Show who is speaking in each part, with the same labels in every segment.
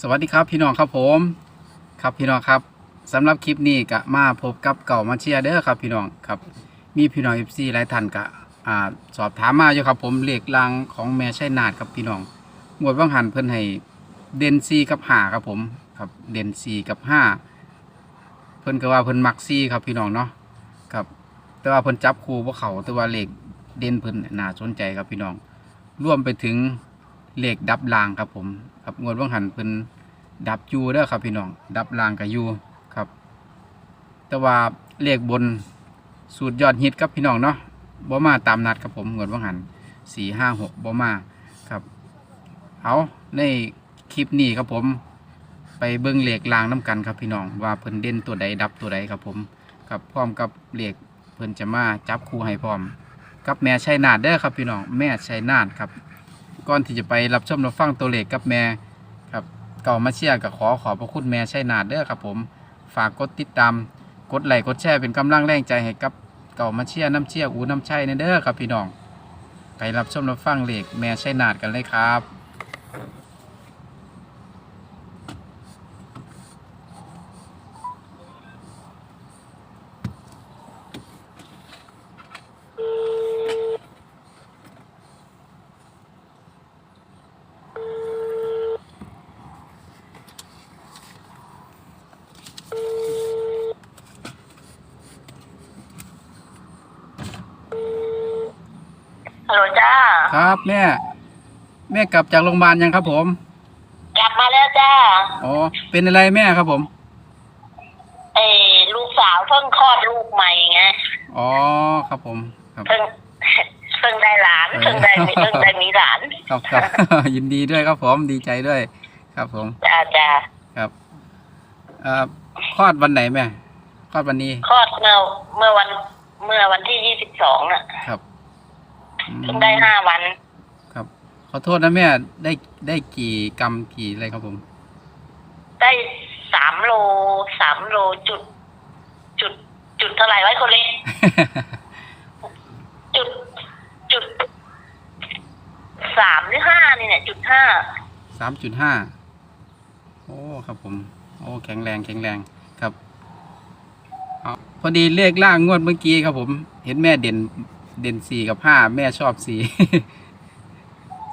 Speaker 1: สวัสดีครับพี่น้องครับผม ครับพี่น้องครับสำหรับคลิปนี้ก็มาพบกับเก่ามาเชียเด้อครับพี่น้องครับ มีพี่น้องเอฟซีหลายท่านก็อ่าสอบถามมาอยู่ครับผมเหลขลางของแม่ชัยนาทครับพี่น้องงวดว่างหันเพิ่นให้เด่นซีกับห้าครับผมครับเด่นซีกับห้าเพิ่นก็ว่าเพิ่นมักซีครับพี่น้องเนาะครับ แต่ว่าเพิ่นจับคู่บ่เขาแต่ว่าเลขเด่นเพิ่นน่าสนใจครับพี่น้องรวมไปถึง เลขดับรางครับผมครับงวดว่างหันเป็นดับยูเด้อครับพี่น้อง ดับรางกับยูครับ แต่ว่าเลขบนสูตรยอดฮิตครับพี่น้องเนาะบ่มาตามนัดครับผมงวดว่างหันสี่ห้าหกบ่มาครับเอาในคลิปนี้ครับผม ไปเบิ้งเลขรางน้กันครับพี่น้องว่าเพิ่นเด่นตัวใดดับตัวใดครับผมครับพร้อมกับเลขเพิ่นจะมาจับคู่ให้พร้อม กับแม่ชัยนาทเด้อครับพี่น้องแม่ชัยนาทครับ ก่อนที่จะไปรับชมรับฟังตัวเลขกับแม่ครับเก่ามาเชียร์กับขอขอบพระคุณแม่ใช่นาดเด้อครับผมฝากกดติดตามกดไลค์กดแชร์เป็นกำลังแรงใจให้กับเก่ามาเชียร์น้ำเชียร์อูน้ำชัยในเด้อครับพี่น้องไปรับชมรับฟังเลขแม่ใช่นาดกันเลยครับ
Speaker 2: ฮัลโหลจ้า
Speaker 1: ครับแม่แม่กลับจากโรงพยาบาลยังครับผม
Speaker 2: กลับมาแล้วจ้า
Speaker 1: อ๋อ เป็นอะไรแม่ครับผม
Speaker 2: เอ้ลูกสาวเพิ่งคลอดลูกใหม่ไง
Speaker 1: อ๋อครับผมครับ
Speaker 2: เพิ่งเพิ่งได้หลาน
Speaker 1: เออ
Speaker 2: เพิ่งได้มีเพิ่งได้มีหลาน
Speaker 1: ครับครับ ยินดีด้วยครับผมดีใจด้วย ครับผม
Speaker 2: จ้าจ้า
Speaker 1: ครับเอ่อคลอดวันไหนแม่คลอดวันนี้
Speaker 2: คลอดเมื่อเมื่อวันเมื่อวันที่ยี่สิบสองอะ
Speaker 1: ครับอืม
Speaker 2: เพิ่งได้ห้าวัน
Speaker 1: ครับ ขอโทษนะแม่ได้ได้กี่กรัมกี่อะไรครับผม
Speaker 2: ได้สามโลสามโลจุด จุด จุดเท่าไหร่ไว้คนเล็ก จุดจุดสามหรือห้านี่เนี่ยจุดห้า
Speaker 1: สามจุดห้าโอ้ครับผม โอ้แข็งแรงแข็งแรงครับเอาพอดีเลขล่างงวดเมื่อกี้ครับผม เห็นแม่เด่น เด่นสี่กับห้าแม่ชอบสี่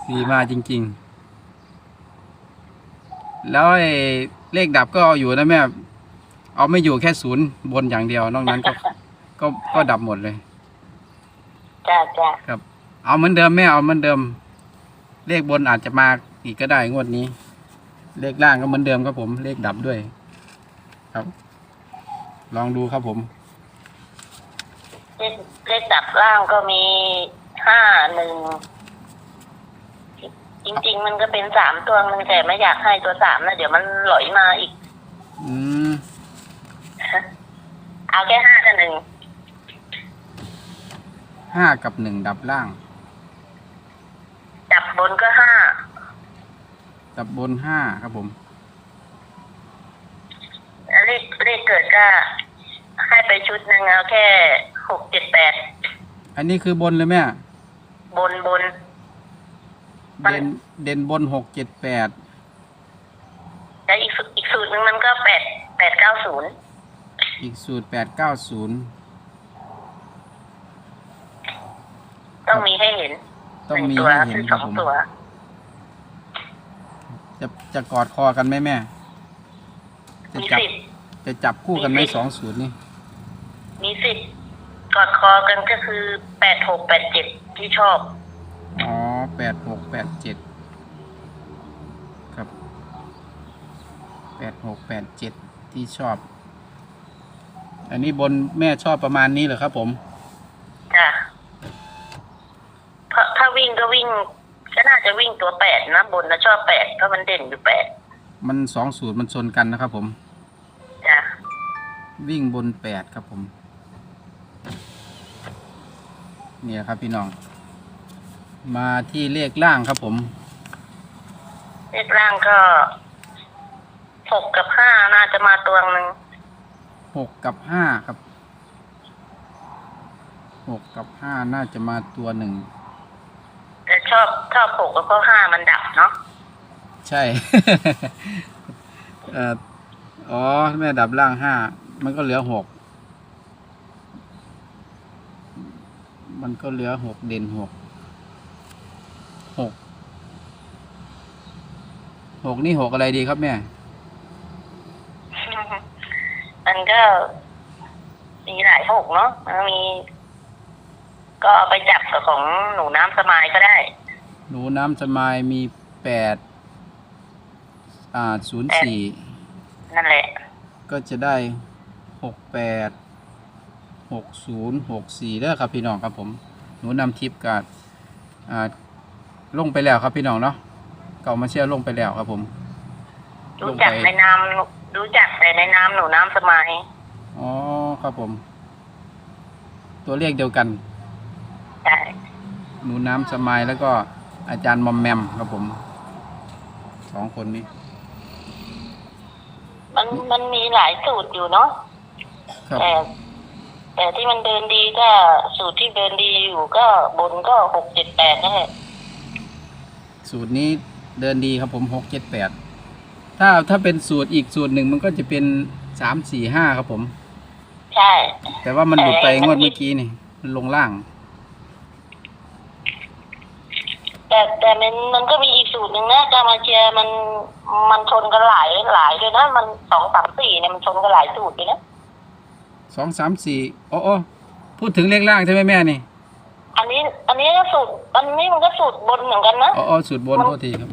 Speaker 1: สี่มาจริง ๆ แล้วไอ้เลขดับก็เอาอยู่นะแม่ เอาไม่อยู่แค่ศูนย์บนอย่างเดียวนอกนั้นก็ ก็ก็ดับหมดเลย
Speaker 2: จ้าจ้า
Speaker 1: ครับ เอาเหมือนเดิมแม่เอาเหมือนเดิม เลขบนอาจจะมาอีกก็ได้งวดนี้ เลขล่างก็เหมือนเดิมครับผม เลขดับด้วย ครับ ลองดูครับผม
Speaker 2: เลขเลขดับล่างก็มีห้าหนึ่งจริง ๆ มันก็เป็นสามตัวหนึงแต่ไม่อยากให้ตัวสามนะเดี๋ยวมันหลอยมาอีก
Speaker 1: อืม
Speaker 2: เอาแค่ห้ากับหนึ่ง
Speaker 1: ห้ากับหนึ่งดับล่าง
Speaker 2: ดับบนก็ห้า
Speaker 1: ดับบนห้าครับผม
Speaker 2: แล้วเลขเลขเกิดก็ให้ไปชุดหนึ่งเอาแค่ หกเจ็ดแปด
Speaker 1: อันนี้คือบนเลยแม่
Speaker 2: บนบน มัน
Speaker 1: เด่นเด่นบนหกเจ็ดแปด
Speaker 2: แล้วอีกสูอีกสูตรหนึ่งมันก็แปดแปดเก้าศูนย์
Speaker 1: อีกสูตรแปดเก้าศูนย์
Speaker 2: ต้องมีให้เห็น
Speaker 1: ต้องมี
Speaker 2: หนึ่ตัว
Speaker 1: ให้เห็น
Speaker 2: คือ
Speaker 1: ค
Speaker 2: ส
Speaker 1: รับ
Speaker 2: อง
Speaker 1: ผม
Speaker 2: ตัว
Speaker 1: จะจะกอดคอกันไหมแม่ จะ
Speaker 2: มี
Speaker 1: จับ
Speaker 2: สิทธิ์
Speaker 1: จะจับคู่กันไหม
Speaker 2: มีสิ
Speaker 1: สองสูตรนี่
Speaker 2: มีสิทธิ์ กอดคอกันก็คือแปดหกแปดเจ็ดที่ชอบ
Speaker 1: อ๋อแปดหกแปดเจ็ดครับแปดหกแปดเจ็ดที่ชอบ อันนี้บนแม่ชอบประมาณนี้เหรอครับผม
Speaker 2: จ้ะเพราะถ้าวิ่งก็วิ่ง ก็น่าจะวิ่งตัวแปดนะบนนะชอบแปดเพราะมันเด่นอยู่แปด
Speaker 1: มันสองสูตรมันชนกันนะครับผม
Speaker 2: จ้ะ
Speaker 1: วิ่งบนแปดครับผม เนี่ยครับพี่น้อง มาที่เลขล่างครับผม
Speaker 2: เลขล่างก็หกกับห้าน่าจะมาตัวหนึ่ง
Speaker 1: หกกับห้าครับหกกับห้าน่าจะมาตัวหนึ่ง
Speaker 2: แต่ชอบชอบหกแล้วก็ห้ามันดับเนาะ
Speaker 1: ใช่ เอ่ออ๋อแม่ดับล่างห้ามันก็เหลือหก มันก็เหลือหกเด่นหกหกหกนี่หกอะไรดีครับแม่
Speaker 2: มันก็มีหลายหกเนาะมันมี ก็เอาไปจับกับของหนูน้ำสมายก็ได้
Speaker 1: หนูน้ำสมายมีแปดอ่าศูนย์สี่
Speaker 2: นั่นแหละ
Speaker 1: ก็จะได้หกแปด หกศูนย์หกสี่เด้อครับพี่น้องครับผมหนูนำทิปกับอ่าลงไปแล้วครับพี่น้องเนาะเก่ามาเชื่อลงไปแล้วครับผม
Speaker 2: รู้จักในนามรู้จักแต่ในนามหนูน้ำสมาย
Speaker 1: อ๋อครับผม ตัวเลขเดียวกัน
Speaker 2: ใช่
Speaker 1: หนูน้ำสมายแล้วก็อาจารย์มอมแมมครับผมสองคนนี้
Speaker 2: มันมันมีหลายสูตรอยู่เนาะ
Speaker 1: ครับ
Speaker 2: แต่ แต่ที่มันเดินดีก็สูตรที่เดินดีอยู่ก็บนก็หกเจ็ดแปดนั่นแหละ
Speaker 1: สูตรนี้เดินดีครับผมหกเจ็ดแปดถ้าถ้าเป็นสูตรอีกสูตรหนึ่งมันก็จะเป็นสามสี่ห้าครับผม
Speaker 2: ใช่
Speaker 1: แต่ว่ามันหลุดไปงวดเมื่อกี้นี่มันลงล่าง
Speaker 2: แต่แต่มันมันก็มีอีกสูตรหนึ่งนะกามาเชียร์มันมันชนกันหลายหลายเลยนะ มันสองสามสี่เนี่ยมันชนกันหลายสูตรเลยนะ
Speaker 1: สองสามสี่โอ้โอ้พูดถึงเลขล่างใช่ไหมแม่นี่
Speaker 2: อันนี้ อันนี้ก็สูตรอันนี้มันก็สูตรบนเหมือนกันนะ
Speaker 1: อ๋ออ๋อสูตรบนโทษทีครับ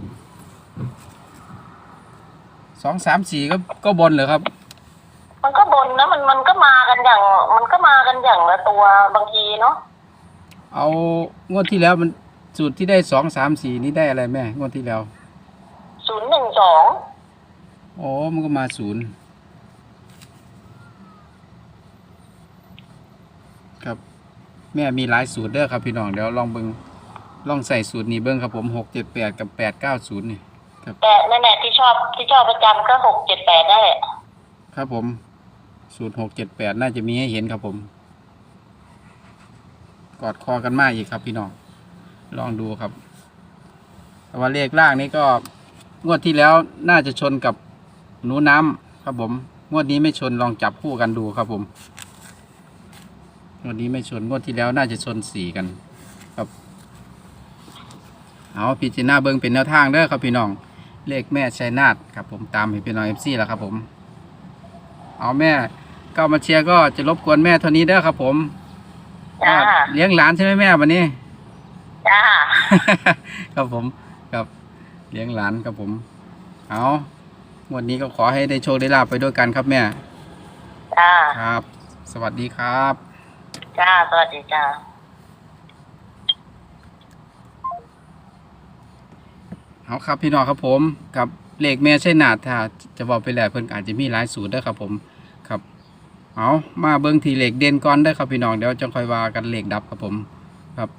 Speaker 1: สองสามสี่ก็ก็บนเหรอครับ
Speaker 2: มันก็บนนะมันมันก็มากันอย่าง มันก็มากันอย่างละตัวบางทีเนาะ
Speaker 1: เอางวดที่แล้วมันสูตรที่ได้สองสามสี่นี่ได้อะไรแม่งวดที่แล้ว
Speaker 2: ศูนย์หนึ่งสอง
Speaker 1: อ๋อมันก็มาศูนย์ครับ แม่มีหลายสูตรเด้อครับพี่น้องเดี๋ยวลองเบิงลองใส่สูตรนี้เบิ้งครับผมหกเจ็ดแปดกับแปดเก้าศูนย์นี่
Speaker 2: แต่นั่นแหละที่ชอบที่ชอบประจำก็หกเจ็ดแปดนั่นแหละ
Speaker 1: ครับผมสูตรหกเจ็ดแปดน่าจะมีให้เห็นครับผม กอดคอกันมากอีกครับพี่น้องลองดูครับแต่ว่าเลขล่างนี้ก็งวดที่แล้วน่าจะชนกับหนูน้ำครับผมงวดนี้ไม่ชนลองจับคู่กันดูครับผมง วดนี้ไม่ชนงวดที่แล้วน่าจะชนสี่กันครับเอาพิจารณาเบิ้งเป็นแนวทางเด้อครับพี่น้อง เลขแม่ชัยนาทครับผมตามให้พี่น้องเอฟซีแล้วครับผม เอาแม่ก็มาเชียร์ก็จะรบกวนแม่เท่านี้เด้อครับผม
Speaker 2: จ้า
Speaker 1: ก็เลี้ยงหลานใช่ไหมแม่วันนี้
Speaker 2: จ้า
Speaker 1: ครับผมครับเลี้ยงหลานครับผม เอาวันนี้ก็ขอให้ได้โชคได้ลาบไปด้วยกันครับแม่
Speaker 2: จ้า
Speaker 1: ครับ สวัสดีครับ
Speaker 2: จ้า สวัสดีจ้า
Speaker 1: เอาครับพี่น้องครับผมกับเลขแม่ใช่นาถ้าจะบอกไปแล้วเพิ่นอาจจะมีหลายสูตรเด้อครับผมครับ เอามาเบิ่งทีเลขเด่นก่อนเด้อครับพี่น้องเดี๋ยวจะค่อยว่ากันเลขดับครับผมครับ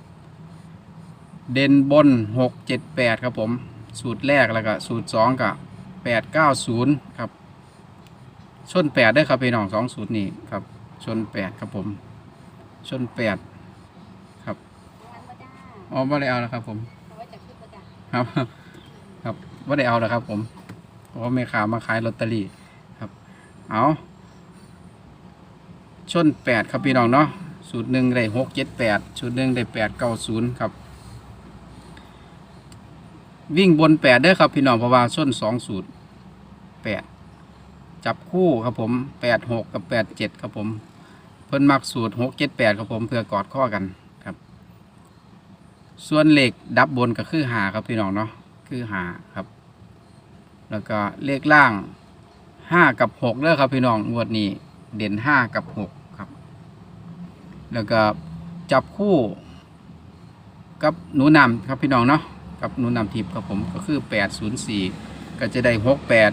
Speaker 1: เด่นบนหกเจ็ดแปดครับผม สูตรแรกแล้วก็สูตรสองกับแปดเก้าศูนย์ครับชนแปดได้ครับพี่น้องสองสูตรนี้ครับชนแปดครับผม ชนแปดครับอ๋อไม่ได้เอาแล้วครับ ผมครับ ครับว่าได้เอาแล้วครับ ผมเพราะว่าแม่ค้ามาขายลอตเตอรี่ครับ เอาชนแปดครับพี่น้องเนาะสูตรหนึ่งได้หกเจ็ดแปดสูตรหนึ่งได้แปดเก้าศูนย์ครับ วิ่งบนแปดเด้อครับพี่น้องเพราะว่าส้นสองสูตรแปดจับคู่ครับผมแปดหกกับแปดเจ็ดครับผม เพิ่นมักสูตรหกเจ็ดแปดครับผมเพื่อกอดข้อกันครับ ส่วนเหล็กดับบนก็คือหาครับพี่น้องเนาะคือหาครับ แล้วก็เลขล่างห้ากับหกเด้อครับพี่น้องงวดนี้เด่นห้ากับหกครับ แล้วก็จับคู่กับหนูนำครับพี่น้องเนาะกับหนูนำทิพย์ครับผมก็คือ804ก็จะได้68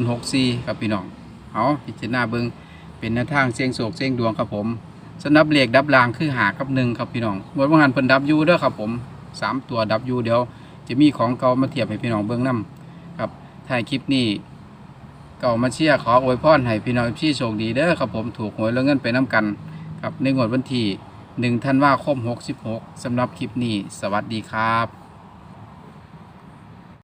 Speaker 1: 6064ครับพี่น้องเอาพิจารณาเบิง เป็นแนวทางเสียงโศกเสียงดวงครับผมสำหรับเหลขดับรางคือหากับหนึ่งครับพี่น้องงวดว่างหันเพิ่นดับยูเด้อครับผมสามตัวดับยูเดี๋ยว จะมีของเก่ามาเทียบให้พี่น้องเบิ่งนํครับถ่ายคลิปนี้เก่ามาเชียร์ขออวยพรให้พี่น้องพี่โชคดีเด้อครับผมถูกหวยแล้วเงินไปน้กันครับในงวดวันที่1ธันวาคม66สำหรับคลิปนี้ สวัสดีครับ